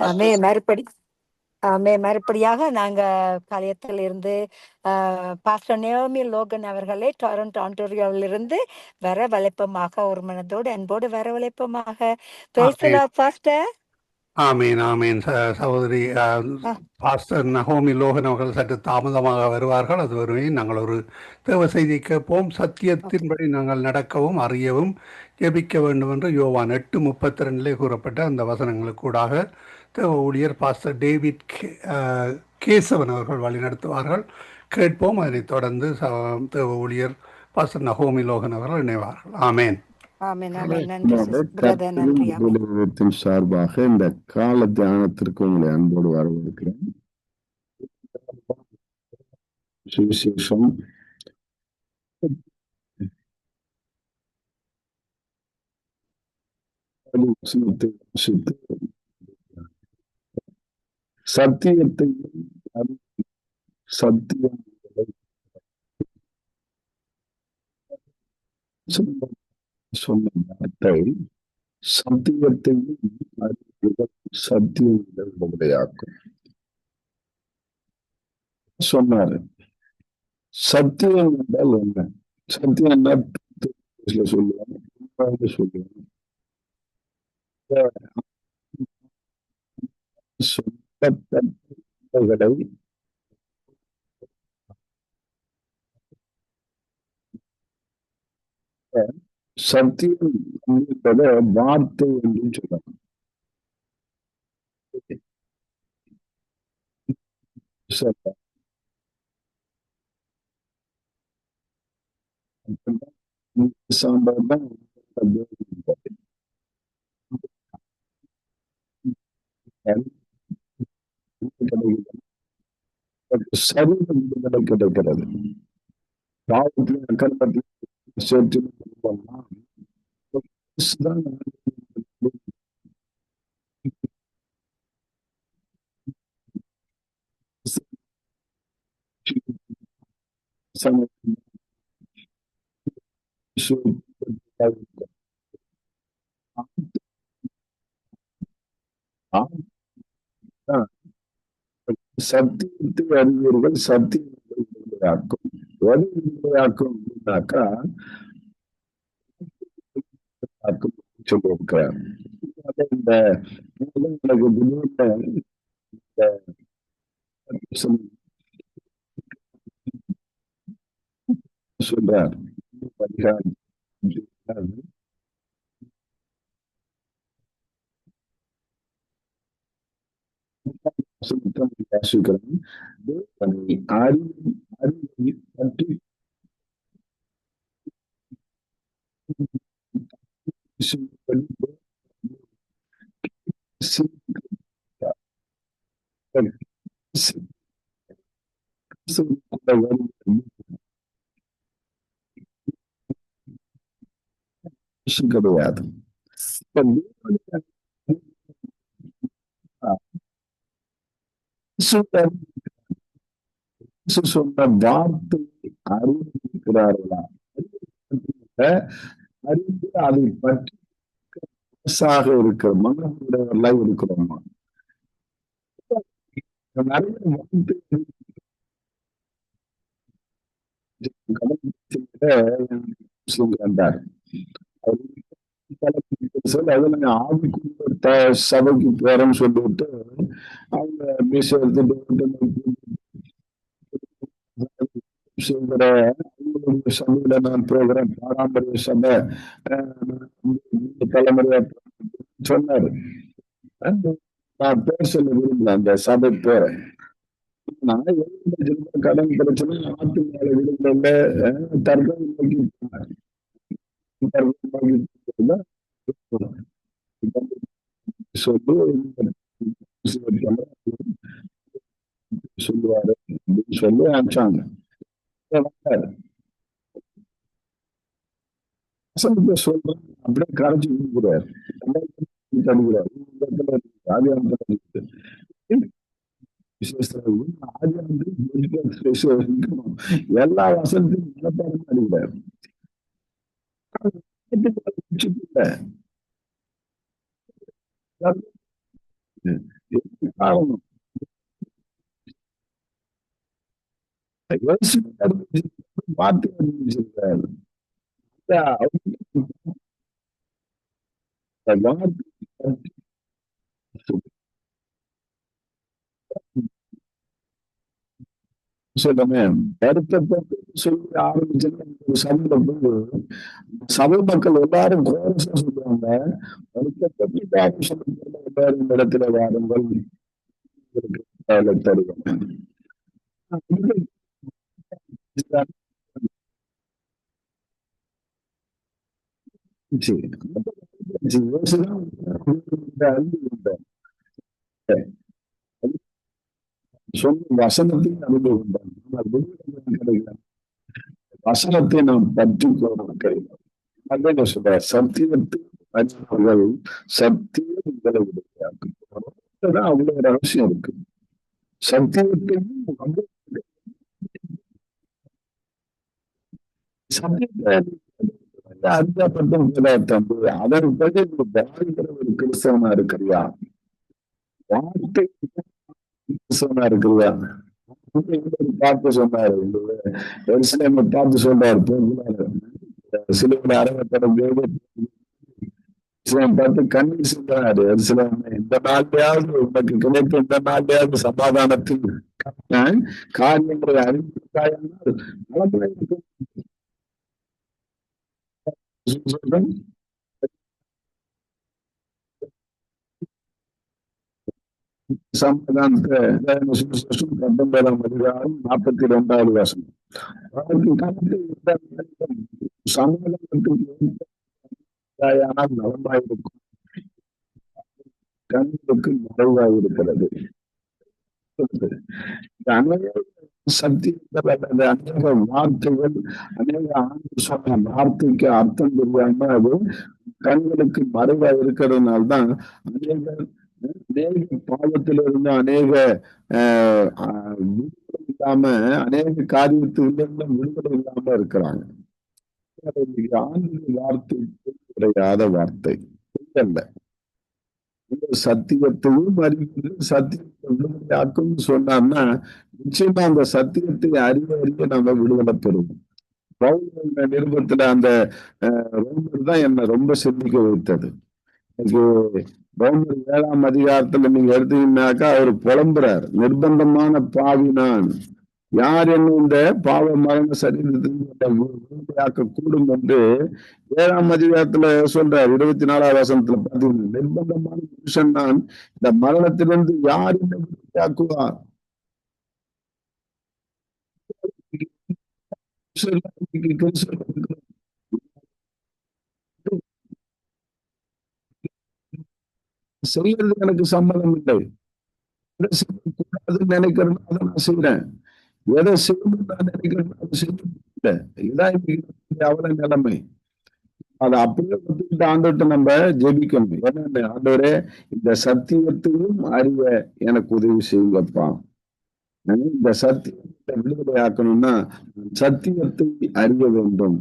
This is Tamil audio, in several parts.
மே மறுபடி மே மறுபடியாக நாங்க கலையத்தில் இருந்து பாஸ்டர் நேமி லோகன் அவர்களே டொரண்டோ ஆண்டோரியோவிலிருந்து வர வளைப்பமாக ஒரு மனதோடு அன்போடு வர வளைப்பமாக பேசலா பாஸ்டர் ஆமீன் ஆமீன் சகோதரி பாஸ்டர் நகோமி லோகன் அவர்கள் சற்று தாமதமாக வருவார்கள். அது வருவேன் நாங்கள் ஒரு தேவ செய்தி கேட்போம். சத்தியத்தின்படி நாங்கள் நடக்கவும் அறியவும் ஜெபிக்க வேண்டும் என்று யோவான் எட்டு முப்பத்தி ரெண்டிலே கூறப்பட்ட அந்த வசனங்களுக்கூடாக தேவ ஊழியர் பாஸ்டர் டேவிட் கேசவன் அவர்கள் வழிநடத்துவார்கள். கேட்போம். அதனைத் தொடர்ந்து தேவ ஊழியர் பாஸ்டர் நகோமி லோகன் அவர்கள் இணைவார்கள். ஆமேன். சார்பாக இந்த கால தியானத்திற்கு உங்களை அன்போடு வரவேற்கிறேன். சுவிசேஷம் சத்தியத்தையும் சத்தியம் சொன்ன வார்த்தை சத்தியத்தையும் சத்தியம் உடையாக்கும் சொன்னாரு சத்தியம் என்றால் என்ன சத்தியம் என்றால் சொல்லுவாங்க சொல்லுவாங்க சொல்லத்தங்களை சத்தியம் என்பத வார்த்தை என்று சொல்லலாம் சாம்பார் தான் सारी बदल के डर कर भाव इतनी अकल बदली से तो इस तरह சத்தியத்தை அறிவீர்கள் சத்தியமாக்கும் எது விடுதலையாக்கும் அப்படின்னாக்கா சொல்லியிருக்கிறார் இந்த எனக்கு திடீர்னு சொல்றார் வாசிக்கிறோம் தேவனை அறிவை அறிவை பற்றி கிடையாது சொன்ன வார்த்தை அறிந்திருக்கிறார்களா? அறிந்து அதை பற்றி இருக்கிற மனமுடையவர்களாக இருக்கிறோமா? நிறைய வார்த்தை கண்டார் அதுல ஆவிக்குள்ள சபைக்கு போறேன்னு சொல்லிட்டு அவங்க மீச எடுத்துட்டு செய்கிற அவங்களுடைய சபையில நான் போகிறேன் பாரம்பரிய சபை தலைமுறையா சொன்னாரு. நான் பேர் சொல்ல விரும்பல அந்த சபை போறேன் நான் எழுந்த கடன் பிரச்சனை ஆட்டு மேல விழுந்த தர்க்கம் நோக்கி சொல்லுவாரு சொல்லி அனுப்பிச்சாங்க சொல்றேன் அப்படியே கரைச்சி கொடுக்குறாரு தடுக்கிறாரு எல்லா வசதியும் மனப்பாடம் அடிக்கிறார் என்ன காரணம் இயேசு பார்த்து அறிவிச்சிருக்காரு அந்த அவருக்கு அந்த வார்த்தை சொல்லுமே. வருத்தப்பட்டு சொல்லி ஆரம்பிச்சு ஒரு சபையில போய் சபை மக்கள் எல்லாரும் கோரஸா சொல்லுவாங்க. வருத்தப்பட்டு யாரும் சொல்லுங்க எல்லாரும் இந்த இடத்துல வாருங்கள். உங்களுக்கு வேலை தருவேன் சரி. சரி, யோசிதான் அறிந்து கொண்டார். சொன்ன வசனத்தையும் அறிந்து கொண்டார் ஆனால் வெளியிடம் வசனத்தை நாம் பற்றி கிடையாது. அதான் சொல்ற சத்தியத்தை அறிந்தவர்கள் சத்தியம் உங்களை விடுகிறார்கள் அவ்வளவு ரகசியம் இருக்கு. சத்தியத்தையும் வந்து சத்தியத்தை அதன் பிறகு வாழ்கிற ஒரு கிறிஸ்தவனா இருக்கிறியா வார்த்தை கிறிஸ்தவனா இருக்கிறியா பார்த்து சொன்னாரு. எருசலேமை பார்த்து சொல்றாரு. போகிறாரு சிலுவையில் அறவப்படும் பார்த்து கண்ணீர் சொல்றாரு எருசலேம் இந்த நாட்டையாவது உனக்கு கிடைத்த இந்த நாட்டையாவது சமாதானத்தில் அஹ், காரியங்களை அறிவித்தாயானால் நலமுறை இருக்கும். சொல்றேன். சமாதானத்தை சுவிசேஷம் பத்தொன்பதாம் அதிகாரம் நாற்பத்தி ரெண்டாவது வசனம். அவருக்கு கணக்கு சமாதானத்துக்கு நலமாயிருக்கும். கண்களுக்கு மறைவாயிருக்கிறது. இந்த அநேக சத்தியங்கள் அல்லது அநேக வார்த்தைகள் அநேக ஆண்டு சொன்ன வார்த்தைக்கு அர்த்தம் தெரியாம அது கண்களுக்கு மறைவா இருக்கிறதுனால்தான் அநேக அநேக பாவத்திலிருந்து அநேக ஆஹ் விடுதலை இல்லாம அநேக காரியத்திலிருந்து விடுதலை இல்லாம இருக்கிறாங்க. ஆண்டு வார்த்தை கிடையாத வார்த்தை. அல்ல சத்தியத்தையும் அறிவது சத்தியத்தை விடுதலையாக்கும் சொன்னார்னா நிச்சயமா அந்த சத்தியத்தை அறிய அறிய நம்ம விடுதலை பெறுவோம். நிருபத்துல அந்த ரோமர் தான் என்னை ரொம்ப சிந்திக்க வைத்தது. எனக்கு ரோமர் ஏழாம் அதிகாரத்துல நீங்க எடுத்தீங்கன்னாக்கா அவர் புலம்புறார். நிர்பந்தமான பாவி நான். யார் என்ன இந்த பாவ மரண சரீரத்திற்கு கூடும் என்று ஏழாம் அதிகாரத்துல சொல்றார். இருபத்தி நாலாவது வசனத்துல பாத்தீங்கன்னா நிர்பந்தமான புருஷன் நான். இந்த மரணத்திலிருந்து யார் என்ன விடுதலையாக்குவார்? செய்யறது எனக்கு சம்மதம் இல்லை. எதை நினைக்கிறேன் அதை நான் செய்யறேன் எதை செய்யணும் நான் நினைக்கிறேன் அதை செய்ய இதான் அவல நிலைமை. அதை அப்படியே வந்துட்டு ஆண்டவர்கிட்ட நம்ம ஜெபிக்கணும். ஏன்னா ஆண்டவரே இந்த சத்தியத்தையும் அறிவ எனக்கு உதவி செய்யுங்கப்பா. இந்த சத்தியத்தை விடுதலை ஆக்கணும்னா சத்தியத்தை அறிய வேண்டும்.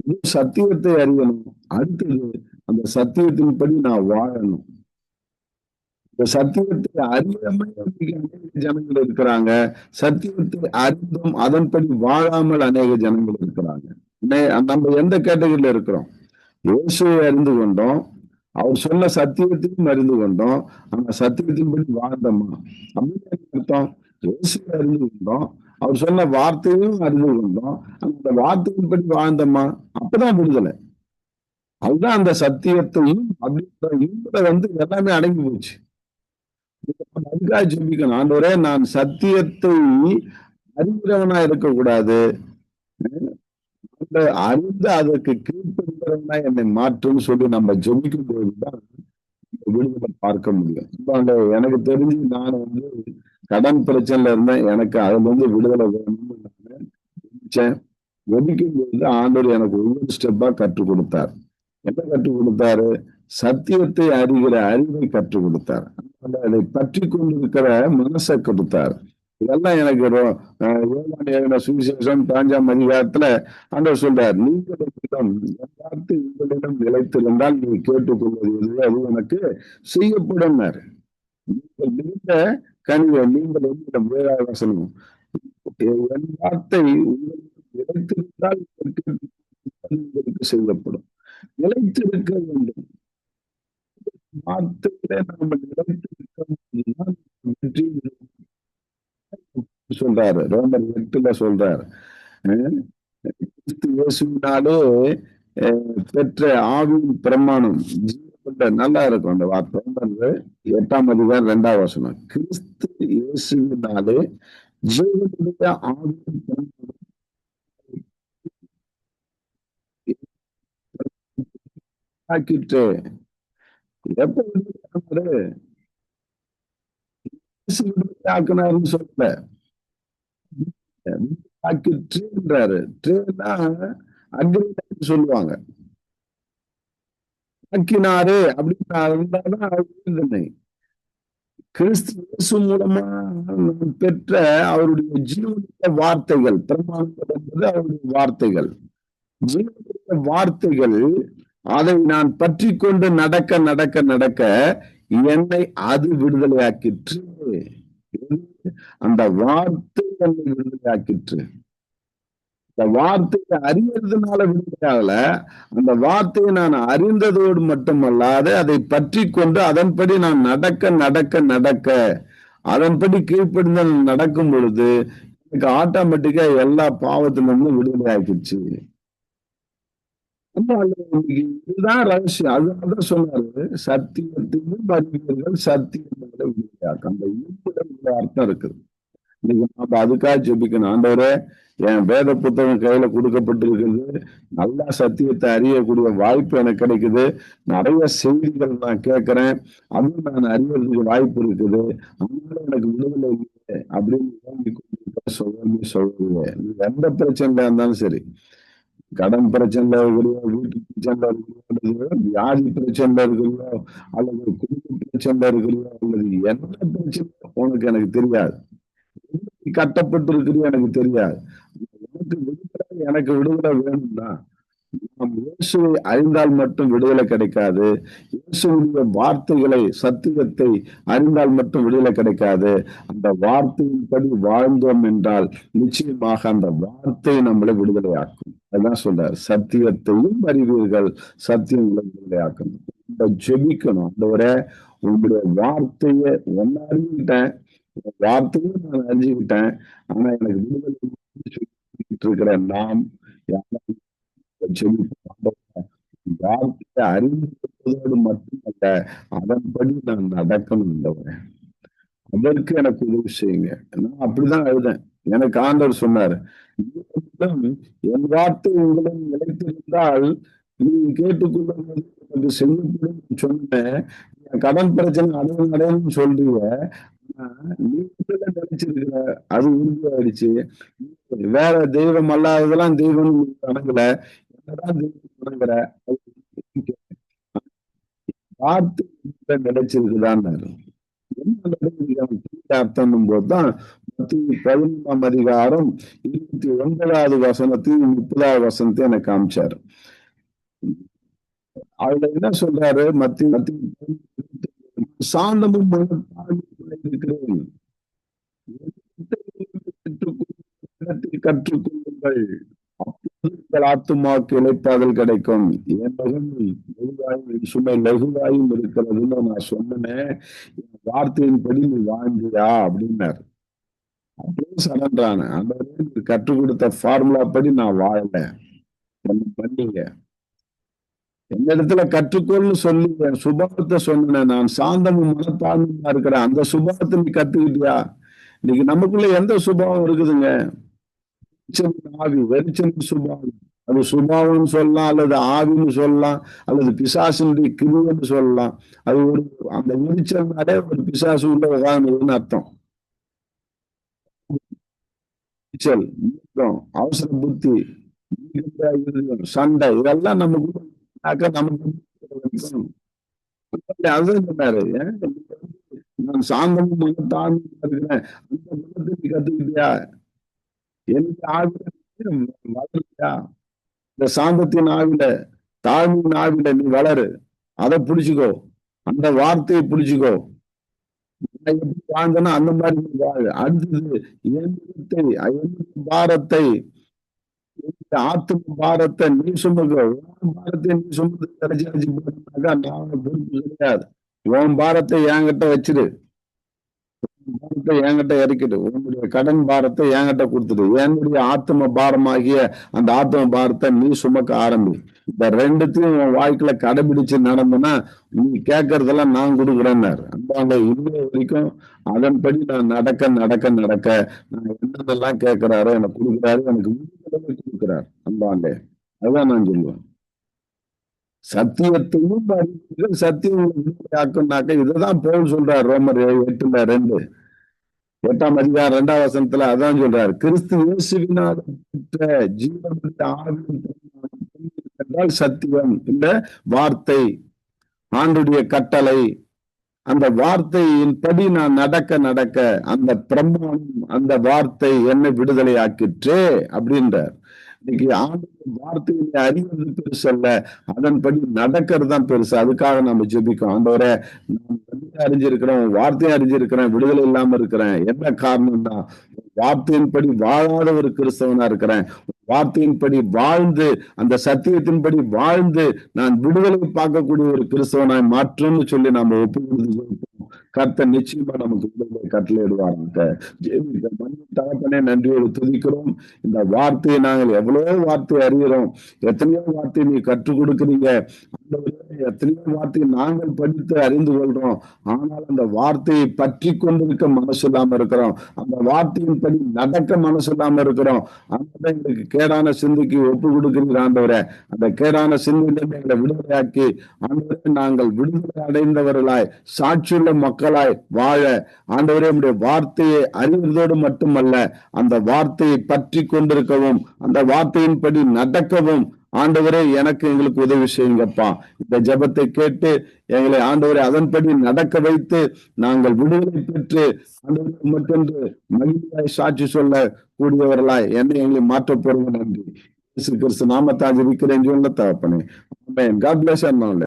இது சத்தியத்தை அறியணும். அடுத்தது அந்த சத்தியத்தின்படி நான் வாழணும். இந்த சத்தியத்தை அறியாமல் ஜனங்கள் இருக்கிறாங்க. சத்தியத்தை அறிந்தும் அதன்படி வாழாமல் அநேக ஜனங்கள் இருக்கிறாங்க. நம்ம எந்த கேட்டகரியில இருக்கிறோம்? இயேசுவை அறிந்து கொண்டோம். அவர் சொன்ன சத்தியத்தையும் அறிந்து கொண்டோம். அந்த சத்தியத்தின்படி வாழ்ந்தோமா அப்படின்னு அர்த்தம்? இயேசுவை அறிந்து கொண்டோம். அவர் சொன்ன வார்த்தையும் அறிந்து கொண்டோம். அந்த வார்த்தையின்படி வாழ்ந்தோமா? அப்பதான் விடுதலை. அதுதான் அந்த சத்தியத்தையும் அப்படின்ற இதுல வந்து எல்லாமே அடங்கி போச்சு. நன்கா ஜெபிக்கணும் ஆண்டவரே நான் சத்தியத்தை அறிகிறவனா இருக்கக்கூடாது. அந்த அறிந்து அதற்கு கீழ்ப்படுகிறவனா என்னை மாற்றும் சொல்லி நம்ம ஜெபிக்கும் போதுதான் விடுதலை பார்க்க முடியும். இப்ப எனக்கு தெரிஞ்சு நான் வந்து கடன் பிரச்சனைல இருந்தேன். எனக்கு அதுல இருந்து விடுதலை வேணும்னு நான் ஜெபிச்சேன் ஜெபிக்கும் போது ஆண்டவர் எனக்கு ஒவ்வொரு ஸ்டெப்பா கற்றுக் கொடுத்தார். என்ன கற்றுக் கொடுத்தாரு? சத்தியத்தை அறிகிற அறிவை கற்றுக் கொடுத்தார். அதை பற்றி கொண்டிருக்கிற மனசை கொடுத்தார். இதெல்லாம் எனக்கு ஏழாண்டு அஹ் சுவிசேஷம் பாஞ்சாம் அதிகாரத்துல ஆண்டவர் சொல்றார் நீங்களிடம் என் வார்த்தை உங்களிடம் நிலைத்திருந்தால் நீ கேட்டுக்கொள்வது எதுவோ அது எனக்கு செய்யப்படும் நீங்கள் மிகுந்த கனிவை நீங்கள் என்னிடம் வேறாக வசனம். என் வார்த்தை உங்களுக்கு நிலைத்திருந்தால் உங்களுக்கு செய்யப்படும். நிலைத்திருக்க வேண்டும். மாற்றத்திலே நாம நிலைத்து வெற்றி சொல்றாரு. ரோமர் எட்டுல சொல்றாரு. கிறிஸ்து இயேசுனாலே பெற்ற ஆவியின் பிரமாணம். ஜீவனுள்ள நல்லா இருக்கும் அந்த வார்த்தை. எட்டாம் அதிகாரம் ரெண்டாம் வசனம். கிறிஸ்து இயேசுனாலே ஜீவனுடைய ஆவியின் பிரமாணம். ஆக்கிட்டு ஆக்கினாருன்னு சொல்லல அக்ரிமெண்ட் சொல்லுவாங்க. ஆக்கினாரு அப்படின்னு கிறிஸ்து மூலமா பெற்ற அவருடைய ஜீவனுடைய வார்த்தைகள் பிரமாணங்கள் என்பது அவருடைய வார்த்தைகள். ஜீவனுடைய வார்த்தைகள் அதை நான் பற்றி கொண்டு நடக்க நடக்க நடக்க என்னை அது விடுதலையாக்கிற்று. அந்த வார்த்தை என்னை விடுதலையாக்கிற்று. இந்த வார்த்தையை அறியறதுனால விடுதலையாகல. அந்த வார்த்தையை நான் அறிந்ததோடு மட்டுமல்லாது அதை பற்றி கொண்டு அதன்படி நான் நடக்க நடக்க நடக்க அதன்படி கீழ்ப்படிந்த நடக்கும் பொழுது எனக்கு ஆட்டோமேட்டிக்கா எல்லா பாவத்திலிருந்து விடுதலை ஆக்கிடுச்சு இதுதான் ரகசியம். அதனாலதான் சொன்னாரு சத்தியத்தையும் அறிவீர்கள் சத்தியம் விடுதலையாக்கும் அந்த உள்ள அர்த்தம் இருக்குது. இன்னைக்கு நாம அதுக்காக ஜெபிக்கணும். ஆண்டவரே என் வேத புத்தகம் கையில கொடுக்கப்பட்டிருக்குது. நல்லா சத்தியத்தை அறியக்கூடிய வாய்ப்பு எனக்கு கிடைக்குது. நிறைய செய்திகள் நான் கேட்கிறேன். அதுவும் நான் அறியறதுக்கு வாய்ப்பு இருக்குது. அதனால எனக்கு விடுதலை இல்லை அப்படின்னு சொல்லி சொல்லுங்க நீ எந்த பிரச்சனையா இருந்தாலும் சரி. கடன் பிரச்சனை இருக்கிறியோ வீட்டு பிரச்சனைல இருக்கிறியோ வியாதி பிரச்சனைல இருக்கிறியோ அல்லது குடும்ப பிரச்சனைல இருக்கிறியோ அல்லது என்ன பிரச்சனை உனக்கு எனக்கு தெரியாது. கட்டப்பட்டிருக்கிறது எனக்கு தெரியாது. எனக்கு விடுதலை எனக்கு விடுதலை வேணும்னா இயேசுவை அறிந்தால் மட்டும் விடுதலை கிடைக்காது. இயேசுடைய வார்த்தைகளை சத்தியத்தை அறிந்தால் மட்டும் விடுதலை கிடைக்காது. அந்த வார்த்தையின்படி வாழ்ந்தோம் என்றால் நிச்சயமாக அந்த வார்த்தை நம்மளை விடுதலையாக்கும். அதான் சொல்றார். சத்தியத்தையும் அறிவீர்கள் சத்தியம் விடுதலையாக்கும். நம்ம ஜெபிக்கணும். அந்த உங்களுடைய வார்த்தையை ஒன்னு அறிஞ்சுக்கிட்டேன். வார்த்தையும் நான் அறிஞ்சுக்கிட்டேன். ஆனா எனக்கு விடுதலை இருக்கிற நாம் வார்த்தையை அறிந்து மட்டுமல்ல அதன்படி நான் நடக்கணும் இல்லவன் அதற்கு எனக்கு உதவி செய்யுங்க. நான் அப்படிதான் எழுதேன். எனக்கு ஆண்டவர் சொன்னார் என் வார்த்தை உங்களை நிலைத்திருந்தால் நீ கேட்டுக்கொள்ளும் எனக்கு செய்யப்படும் சொன்னேன். கடன் பிரச்சனை அடையும் அடையணும்னு சொல்றீங்க. நீ நினைச்சிருக்கிற அது உறுதியாயிடுச்சு. வேற தெய்வம் அல்லாததெல்லாம் தெய்வம் வணங்கல. வார்த்தை நினைச்சிருக்குதான்னு அர்த்தம் போதுதான் பதினொன்றாம் அதிகாரம் இருபத்தி ஒன்பதாவது வசனத்தையும் முப்பதாவது வசனத்தையும் எனக்கு காமிச்சாரு. அதுல என்ன சொல்றாரு? மத்திய மத்திய சாந்தமும் இருக்கிறேன் கற்றுக்கொள்ளுங்கள் உங்கள் ஆத்துமாக்கு இழைப்பாதல் கிடைக்கும். என் மகன் லகுவாயும் சுமை லகுவாயும் இருக்கிறதுன்னு நான் சொன்னேன் வார்த்தையின்படி நீ வாழ்ந்தியா அப்படின்னாரு. அப்படியே சரன்றான அந்த கற்றுக் கொடுத்த ஃபார்முலா படி நான் வாழல. பண்ணீங்க? எந்த இடத்துல கற்றுக்கொள்னு சொல்லி என் சுபாவத்தை சொன்னேன் நான் சாந்தமும் மனத்தாழ்மையா இருக்கிறேன்? அந்த சுபாவத்தை நீ கத்துக்கிட்டியா? இன்னைக்கு நமக்குள்ள எந்த சுபாவம் இருக்குதுங்க? ஆவி வெறிச்சன் சுபாவம். அது சுபாவம்னு சொல்லலாம் அல்லது ஆவின்னு சொல்லலாம் அல்லது பிசாசினுடைய கிருவன்னு சொல்லலாம் அது ஒரு அந்த வெறிச்சல்னாலே ஒரு பிசாசு உள்ள உதாரணம்னு அர்த்தம். அவசர புத்தி சண்டை இதெல்லாம் நமக்கு நமக்கு அதுதான் சொன்னாரு நான் சாந்தமும் மனத்தாழ்ந்து இருக்கிறேன். அந்த குணத்தை நீ கத்துக்கிட்டியா? எனக்கு ஆவியா இந்த சாந்தத்தின் ஆவில தாழ்மையின் ஆவில நீ வளரு. அதை புடிச்சுக்கோ அந்த வார்த்தையை புடிச்சுக்கோ எப்படி வாழ்ந்தேனோ அந்த மாதிரி நீ வாழ். அடுத்தது என்னத்தை பாரத்தை என்னுடைய ஆத்ம பாரத்தை நீ சுமக்க. உன் பாரத்தை நீ சுமந்து கிடைச்சி அடிச்சு நான் பொறுப்பு கிடையாது. உன் பாரத்தை என்கிட்ட வச்சிரு. பாரத்தை என்கிட்ட இறக்கிடு உன்னுடைய கடன் பாரத்தை என்கிட்ட கொடுத்துடு. என்னுடைய ஆத்ம பாரமாகிய அந்த ஆத்ம பாரத்தை நீ சுமக்க ஆரம்பி. இந்த ரெண்டுத்தையும் உன் வாழ்க்கையில கடைபிடிச்சு நடந்தனா நீ கேட்கறதெல்லாம் நான் கொடுக்குறேன்னாரு. அந்த இன்னும் வரைக்கும் அதன்படி நான் நடக்க நடக்க நடக்க நான் என்னென்னலாம் கேட்கிறாரோ எனக்கு கொடுக்குறாரு எனக்கு விடுதலை கொடுக்குறாரு. அந்த ஆண்டே அதான் நான் சொல்லுவேன். சத்தியத்தையும் சத்தியம் உங்களை இதுதான் போல் சொல்றாரு ரோமர் எட்டுல ரெண்டு. எட்டாம் அதிகாரம் இரண்டாம் வசனத்துல அதான் சொல்றாரு. கிறிஸ்து இயேசுவினால் பெற்ற ஜீவன் என்றால் சத்தியம் இந்த வார்த்தை. ஆண்டுடைய கட்டளை. அந்த வார்த்தையின்படி நான் நடக்க நடக்க அந்த பிரம்மாணம் அந்த வார்த்தை என்னை விடுதலை ஆக்கிற்று அப்படின்றார். இன்னைக்கு ஆண்டு வார்த்தையை அறிவது பெருசு அல்ல. அதன்படி நடக்கிறது தான் பெருசு. அதுக்காக நம்ம ஜெபிக்கோம் ஆண்டவரே நான் அறிஞ்சிருக்கிறேன் வார்த்தையை அறிஞ்சிருக்கிறேன் விடுதலை இல்லாம இருக்கிறேன். என்ன காரணம்னா வார்த்தையின்படி வாழாத ஒரு கிறிஸ்தவனா இருக்கிறேன். வார்த்தையின்படி வாழ்ந்து அந்த சத்தியத்தின்படி வாழ்ந்து நான் விடுதலை பார்க்கக்கூடிய ஒரு கிறிஸ்தவனாய் மாற்றம்னு சொல்லி நாம ஒப்பு கர்த்த நிச்சயமா நமக்கு கட்டளையிடுவார் தகப்பனே நன்றியோடு துதிக்கிறோம். இந்த வார்த்தையை நாங்கள் எவ்வளவோ வார்த்தை அறிகிறோம். எத்தனையோ வார்த்தை நீ கற்றுக் கொடுக்குறீங்க. எத்தனையோ வார்த்தையை நாங்கள் படித்து அறிந்து கொள்றோம் ஆனால் அந்த வார்த்தையை பற்றி கொண்டிருக்க மனசு இல்லாம இருக்கிறோம். அந்த வார்த்தையின் படி நடக்க மனசு இல்லாம இருக்கிறோம். அந்த எங்களுக்கு கேடான சிந்தைக்கு ஒப்பு கொடுக்கிறீர் ஆண்டவரே. அந்த கேடான சிந்தையிலிருந்து எங்களை விடுதலையாக்கி ஆண்டவரே நாங்கள் விடுதலை அடைந்தவர்களாய் சாட்சியுள்ள மக்களாய் வாழ ஆண்டவரே நம்முடைய வார்த்தையை அறிவதோடு மட்டுமல்ல அந்த வார்த்தையை பற்றி கொண்டிருக்கவும் அந்த வார்த்தையின்படி நடக்கவும் ஆண்டவரே எனக்கு எங்களுக்கு உதவி செய்யுங்கப்பா. இந்த ஜெபத்தை கேட்டு எங்களை ஆண்டவரை அதன்படி நடக்க வைத்து நாங்கள் விடுதலை பெற்று ஆண்டவரை மற்றொன்று மகிழ்ச்சியாய் சாட்சி சொல்ல கூடியவர்களாய் என்னை எங்களை மாற்றப் நன்றி கிறிஸ்து நாமத்தான் இருக்கிறேன் சொல்ல தகப்பனே காட் பிளஸ்.